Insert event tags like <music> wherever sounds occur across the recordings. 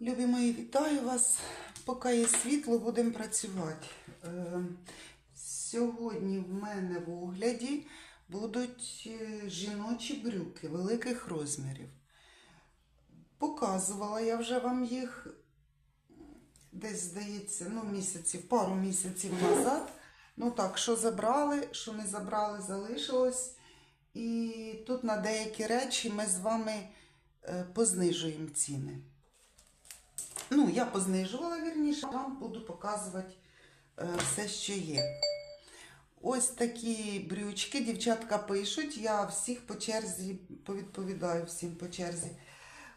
Любі мої, вітаю вас. Поки є світло, будемо працювати. Е, Сьогодні в мене в огляді будуть е, жіночі брюки великих розмірів. Показувала я вже вам їх десь, здається, ну, місяців, пару місяців назад. Ну так, що забрали, що не забрали, залишилось. І тут на деякі речі ми з вами е, познижуємо ціни. Ну, я познижувала вірніше, вам буду показувати е, все, що є. Ось такі брючки, дівчатка пишуть, я всіх по черзі повідповідаю всім по черзі.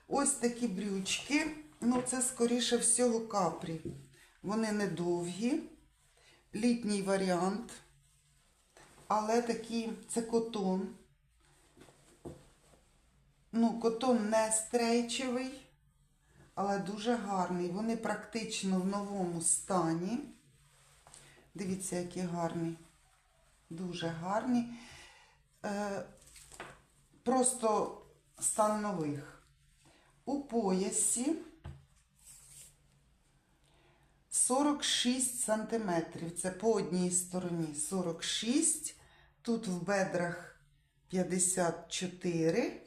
Ось такі брючки, ну це скоріше всього капрі. Вони недовгі, літній варіант, але такі, це котон. Ну, котон не стрейчевий але дуже гарний. Вони практично в новому стані. Дивіться, які гарні. Дуже гарні. Е, просто стан нових. У поясі 46 сантиметрів. Це по одній стороні 46. Тут в бедрах 54.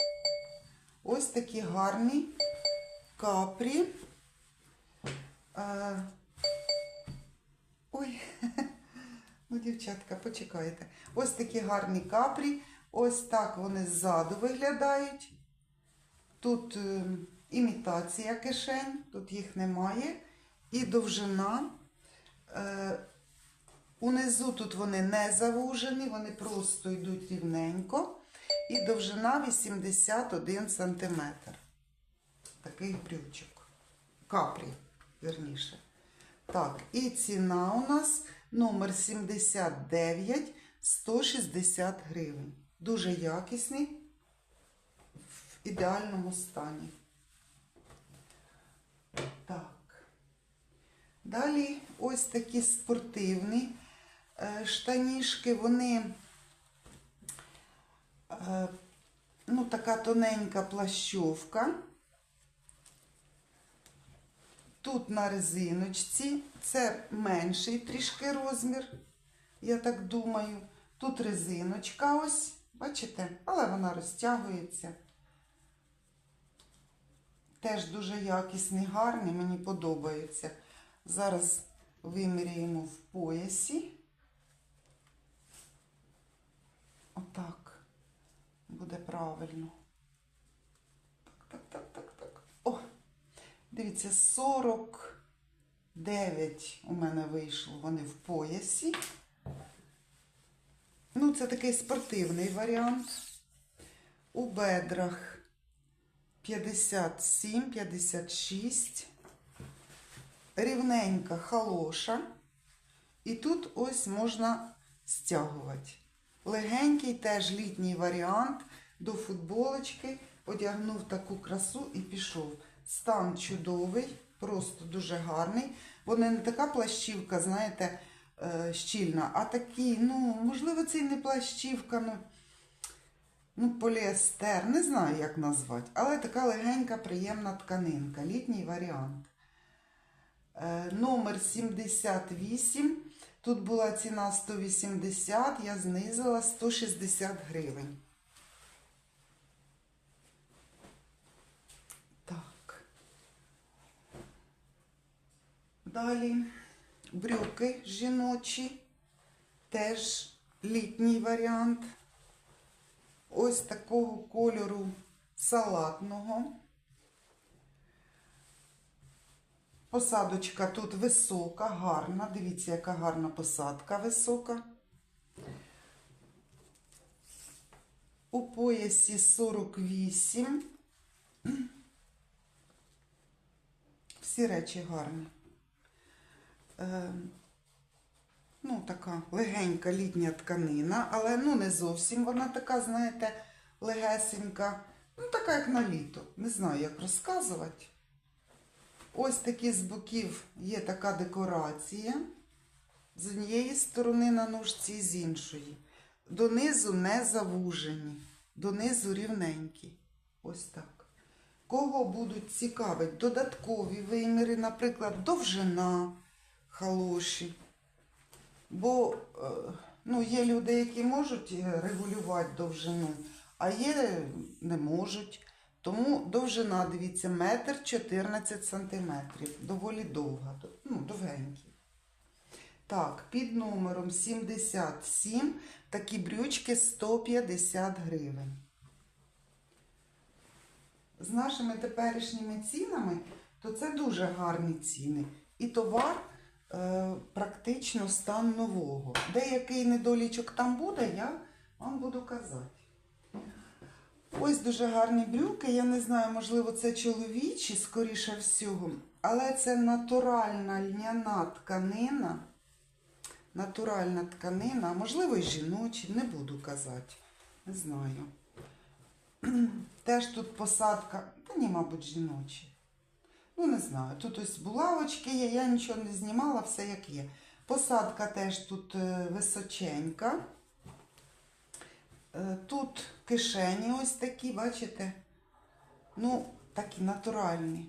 Ось такі гарні капрі. А, ой, <laughs> ну, дівчатка, почекайте. Ось такі гарні капрі. Ось так вони ззаду виглядають. Тут е, імітація кишень, тут їх немає. І довжина. Е, унизу тут вони не завужені, вони просто йдуть рівненько. І довжина 81 сантиметр таких брючок. Каплі, верніше. Так, і ціна у нас номер 79 160 гривень. Дуже якісний, в ідеальному стані. Так. Далі ось такі спортивні е, штанішки, вони е, ну, така тоненька плащовка. Тут на резиночці, це менший трішки розмір, я так думаю. Тут резиночка ось, бачите, але вона розтягується. Теж дуже якісні, гарні, мені подобаються. Зараз виміряємо в поясі. Отак буде правильно. Так, так, так, так! Дивіться, 49 у мене вийшло вони в поясі. Ну, це такий спортивний варіант. У бедрах 57, 56. Рівненька халоша. І тут ось можна стягувати. Легенький теж літній варіант до футболочки. Одягнув таку красу і пішов. Стан чудовий, просто дуже гарний. Вони не така плащівка, знаєте, е, щільна, а такі, ну, можливо, це і не плащівка, ну, ну, поліестер, не знаю, як назвати, але така легенька, приємна тканинка, літній варіант. Е, Номер 78. Тут була ціна 180, я знизила 160 гривень. Далі брюки жіночі, теж літній варіант. Ось такого кольору салатного. Посадочка тут висока, гарна. Дивіться, яка гарна посадка висока. У поясі 48. Всі речі гарні. Е, ну, така легенька літня тканина, але ну не зовсім вона така, знаєте, легесенька. Ну, така, як на літо. Не знаю, як розказувати. Ось такі з боків є така декорація. З однієї сторони на ножці з іншої. Донизу не завужені, донизу рівненькі. Ось так. кого будуть цікавить додаткові виміри, наприклад, довжина халоші. Бо е, ну, є люди, які можуть е, регулювати довжину, а є не можуть. Тому довжина, дивіться, метр 14 сантиметрів. Доволі довга, ну, довгенький. Так, під номером 77 такі брючки 150 гривень. З нашими теперішніми цінами, то це дуже гарні ціни. І товар е, практично стан нового. Деякий недолічок там буде, я вам буду казати. Ось дуже гарні брюки. Я не знаю, можливо, це чоловічі, скоріше всього, але це натуральна льняна тканина. Натуральна тканина, можливо, і жіночі, не буду казати. Не знаю. <clears throat> Теж тут посадка, та ні, мабуть, жіночі. Ну, не знаю. Тут ось булавочки є, я нічого не знімала, все як є. Посадка теж тут е, височенька. Е, Тут кишені ось такі, бачите? Ну, такі натуральні.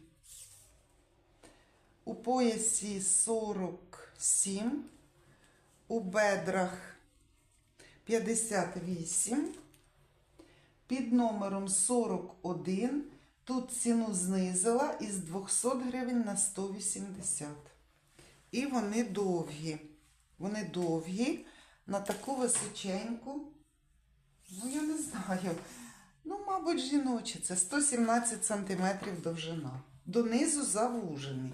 У поясі 47, у бедрах 58, під номером 41. Тут ціну знизила із 200 гривень на 180. І вони довгі. Вони довгі на таку височеньку. Ну, я не знаю. Ну, мабуть, жіночі. Це 117 сантиметрів довжина. Донизу завужений.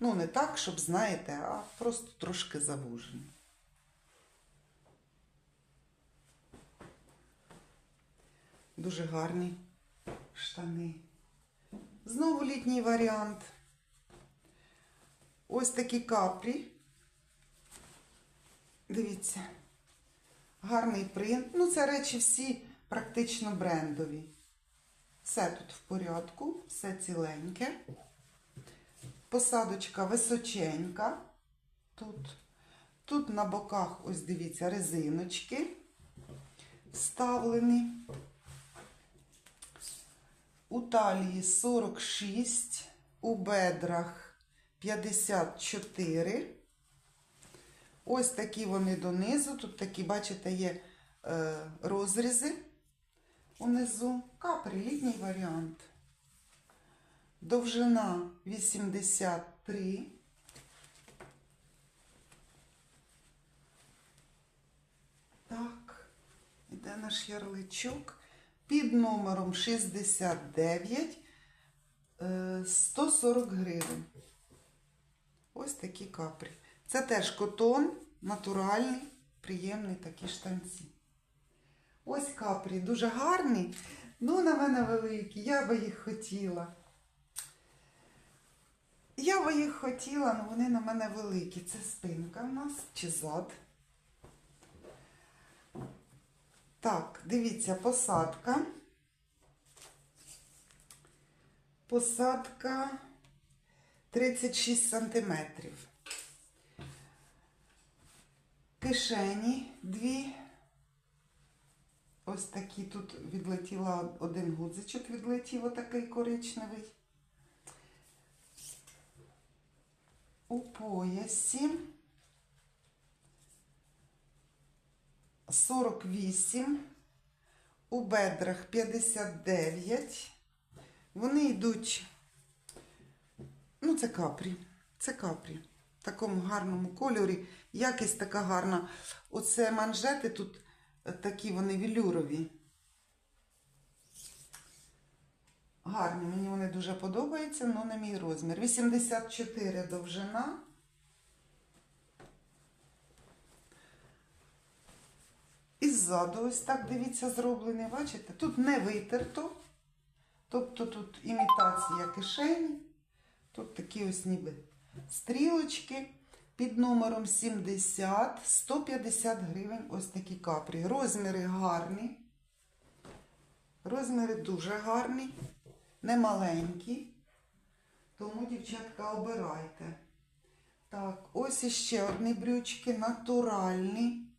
Ну, не так, щоб, знаєте, а просто трошки завужений. Дуже гарні штани. Знову літній варіант. Ось такі каплі. Дивіться. Гарний принт. Ну, це речі всі практично брендові. Все тут в порядку, все ціленьке. Посадочка височенька. Тут. Тут на боках, ось дивіться, резиночки вставлені. У талії 46, у бедрах 54. Ось такі вони донизу. Тут такі, бачите, є е, розрізи унизу. Капрі, літній варіант. Довжина 83. Так, іде наш ярличок. Під номером 69 е, 140 гривень. Ось такі капрі. Це теж котон, натуральний, приємний такі штанці. Ось капрі, дуже гарні. Ну, на мене великі, я би їх хотіла. Я би їх хотіла, але вони на мене великі. Це спинка в нас чи зад. Так, дивіться, посадка. Посадка 36 сантиметрів. Кишені дві. Ось такі тут відлетіла один гудзичок, відлетів отакий коричневий. У поясі 48, у бедрах 59. Вони йдуть, ну, це капрі. Це капрі. В такому гарному кольорі. Якість така гарна. Оце манжети тут е, такі вони велюрові. Гарні, мені вони дуже подобаються, але не мій розмір. 84 довжина. І ззаду ось так, дивіться, зроблений, бачите? Тут не витерто. Тобто тут імітація кишені. Тут такі ось ніби стрілочки. Під номером 70, 150 гривень ось такі капрі. Розміри гарні. Розміри дуже гарні, не маленькі. Тому, дівчатка, обирайте. Так, ось іще одні брючки натуральні.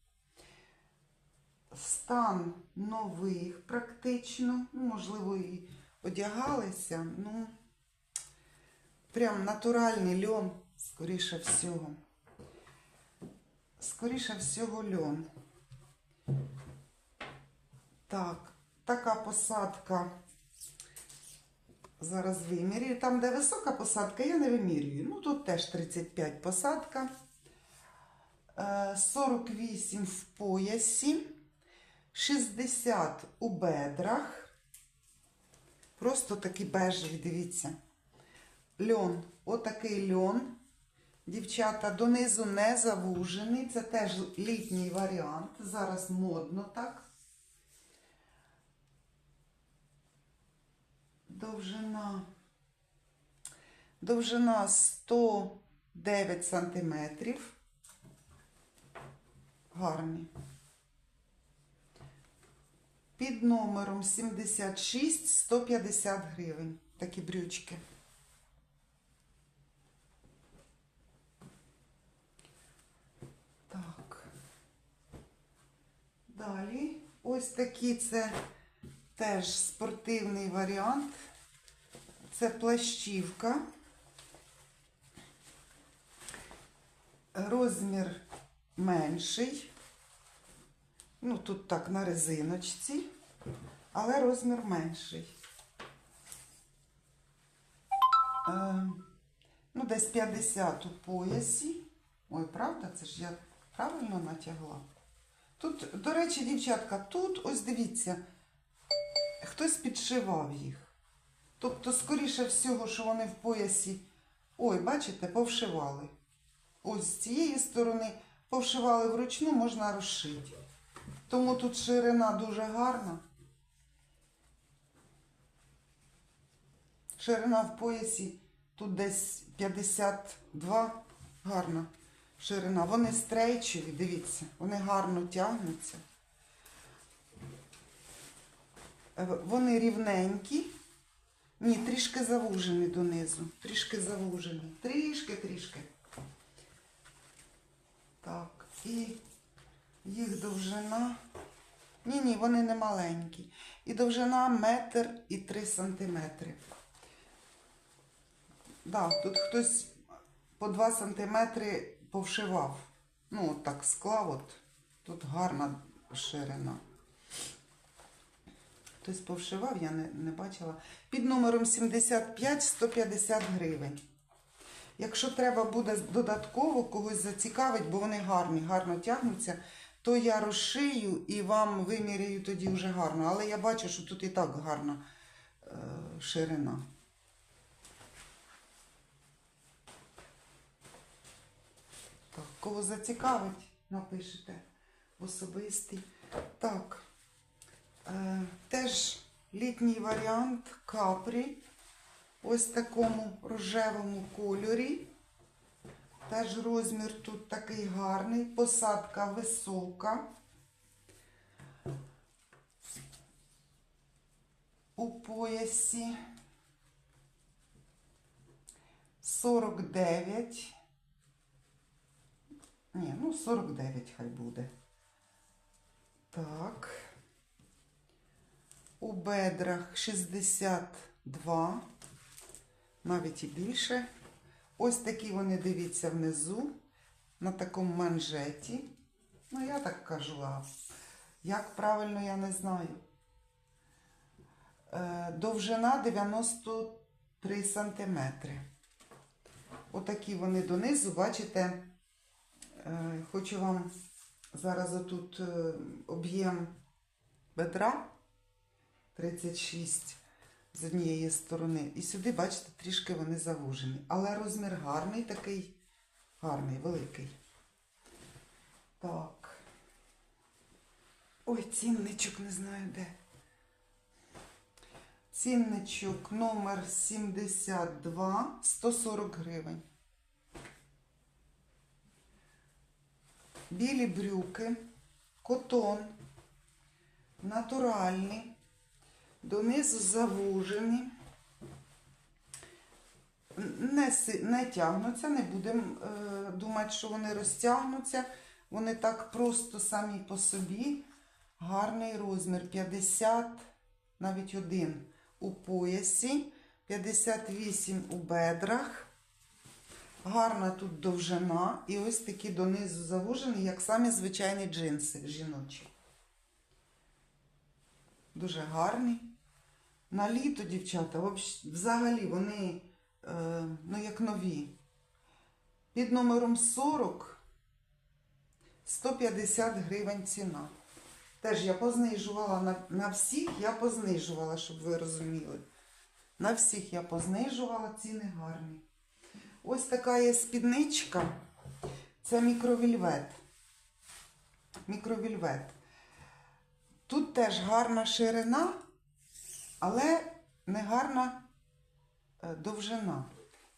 Стан нових практично. Ну, можливо, і одягалися, ну, прям натуральний льон, скоріше всього. Скоріше всього льон. Так, така посадка. Зараз вимірюю. Там, де висока посадка, я не вимірюю. Ну, тут теж 35 посадка. Е, 48 в поясі, 60 у бедрах. Просто такий бежевий, дивіться. Льон, отакий льон. Дівчата, донизу не завужений. Це теж літній варіант. Зараз модно так. Довжина. Довжина 109 сантиметрів. Гарний. Під номером 76 150 гривень. Такі брючки. Так. Далі. Ось такі це теж спортивний варіант. Це плащівка. Розмір менший. Ну, тут так на резиночці, але розмір менший. Е, ну, десь 50 у поясі. Ой, правда, це ж я правильно натягла. Тут, до речі, дівчатка, тут ось дивіться, хтось підшивав їх. Тобто, скоріше всього, що вони в поясі. Ой, бачите, повшивали. Ось з цієї сторони повшивали вручну, можна розшити. Тому тут ширина дуже гарна. Ширина в поясі тут десь 52 гарна ширина. Вони стрейчеві, дивіться, вони гарно тягнуться. Е, Вони рівненькі. Ні, трішки завужені донизу. Трішки завужені. Трішки, трішки. Так, і їх довжина. Ні, ні, вони не маленькі. І довжина метр і три сантиметри. Да, тут хтось по 2 сантиметри повшивав. Ну, от так склав, от. Тут гарна ширина. Хтось повшивав, я не, не бачила. Під номером 75 150 гривень. Якщо треба буде додатково когось зацікавить, бо вони гарні, гарно тягнуться, то я розшию і вам виміряю тоді вже гарно. Але я бачу, що тут і так гарна е, ширина. Так, кого зацікавить, напишете особистий. Так, е, теж літній варіант капрі. Ось такому рожевому кольорі. Теж розмір тут такий гарний, посадка висока. У поясі 49. Ні, ну 49 хай буде. Так. У бедрах 62, навіть і більше. Ось такі вони, дивіться, внизу, на такому манжеті. Ну, я так кажу, а як правильно, я не знаю. Е, Довжина 93 сантиметри. Отакі вони донизу, бачите, е, хочу вам зараз отут е, об'єм бедра 36 з однієї сторони. І сюди, бачите, трішки вони завужені. Але розмір гарний такий, гарний, великий. Так. Ой, цінничок не знаю де. Цінничок номер 72, 140 гривень. Білі брюки, котон, натуральні, донизу завужені. Не, не тягнуться, не будемо е, думати, що вони розтягнуться. Вони так просто самі по собі. Гарний розмір 50, навіть один у поясі, 58 у бедрах. Гарна тут довжина і ось такі донизу завужені, як самі звичайні джинси жіночі. Дуже гарні. На літо, дівчата, взагалі вони е, ну, як нові. Під номером 40 150 гривень ціна. Теж я познижувала на, на всіх, я познижувала, щоб ви розуміли. На всіх я познижувала, ціни гарні. Ось така є спідничка. Це мікровільвет. Мікровільвет. Тут теж гарна ширина, але не гарна е, довжина.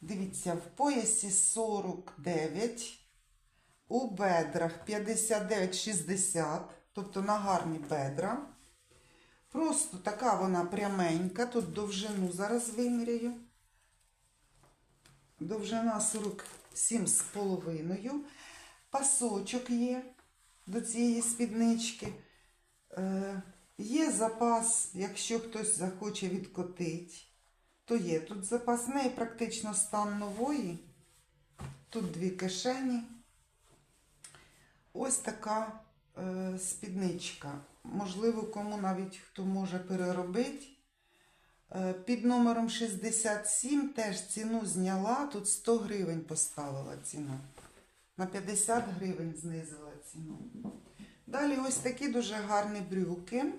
Дивіться, в поясі 49, у бедрах 59-60, тобто на гарні бедра. Просто така вона пряменька, тут довжину зараз виміряю. Довжина 47,5. Пасочок є до цієї спіднички. Є запас, якщо хтось захоче відкотити, то є тут запас. В неї практично стан нової. Тут дві кишені. Ось така е, спідничка. Можливо, кому навіть хто може переробити. Е, Під номером 67 теж ціну зняла, тут 100 гривень поставила ціну. На 50 гривень знизила ціну. Далі ось такі дуже гарні брюки.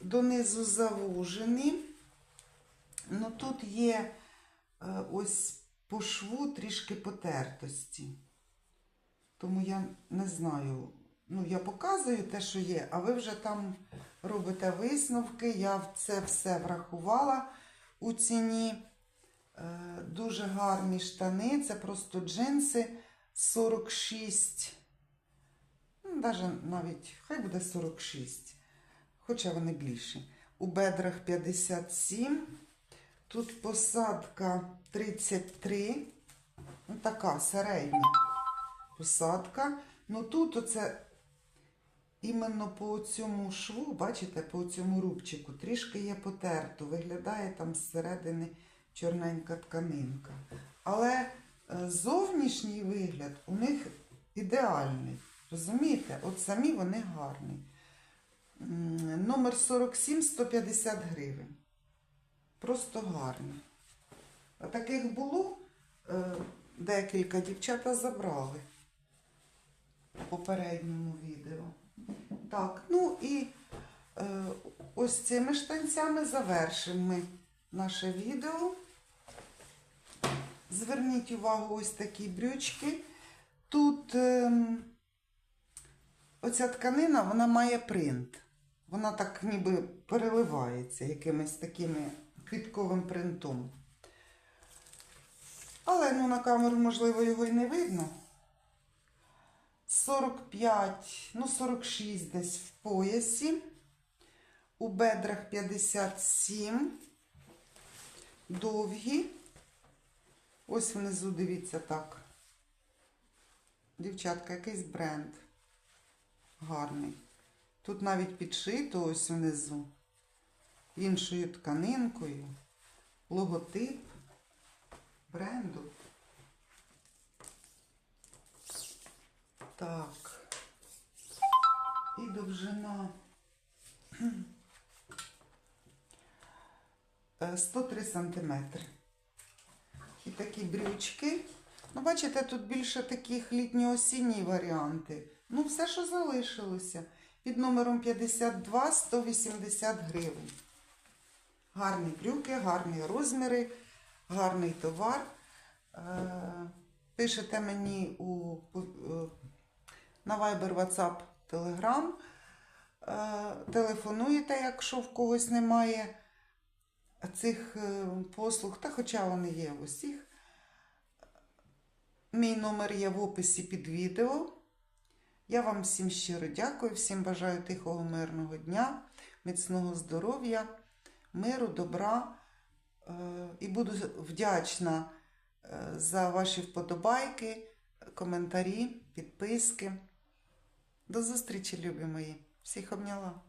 Донизу завужені. Ну тут є е, ось по шву трішки потертості. Тому я не знаю. Ну, я показую те, що є, а ви вже там робите висновки. Я це все врахувала у ціні. Е, дуже гарні штани. Це просто джинси 46. Даже навіть, хай буде 46. Хоча вони більші. У бедрах 57. Тут посадка 33. Ну, така середня посадка. Ну тут оце іменно по цьому шву, бачите, по цьому рубчику трішки є потерто. Виглядає там зсередини чорненька тканинка. Але е, зовнішній вигляд у них ідеальний. Розумієте? От самі вони гарні. Номер 47 150 гривень. Просто гарні. А таких було е, декілька дівчата забрали в попередньому відео. Так, ну і е, ось цими штанцями завершимо ми наше відео. Зверніть увагу ось такі брючки. Тут ем, оця тканина, вона має принт. Вона так ніби переливається якимось таким квітковим принтом. Але ну, на камеру, можливо, його і не видно. 45, ну 46 десь в поясі. У бедрах 57. Довгі. Ось внизу, дивіться так. Дівчатка, якийсь бренд. Гарний. Тут навіть підшито ось внизу. Іншою тканинкою. Логотип бренду. Так. І довжина е, 103 сантиметри. І такі брючки. Ну, бачите, тут більше таких літньо-осінні варіанти. Ну, все, що залишилося. Під номером 52 180 гривень. Гарні брюки, гарні розміри, гарний товар. Е, Пишете мені у, е, на Viber, WhatsApp, Telegram. Е, Телефонуєте, якщо в когось немає цих послуг, та хоча вони є в усіх. Мій номер є в описі під відео. Я вам всім щиро дякую, всім бажаю тихого, мирного дня, міцного здоров'я, миру, добра. Е, І буду вдячна е, за ваші вподобайки, коментарі, підписки. До зустрічі, любі мої. Всіх обняла.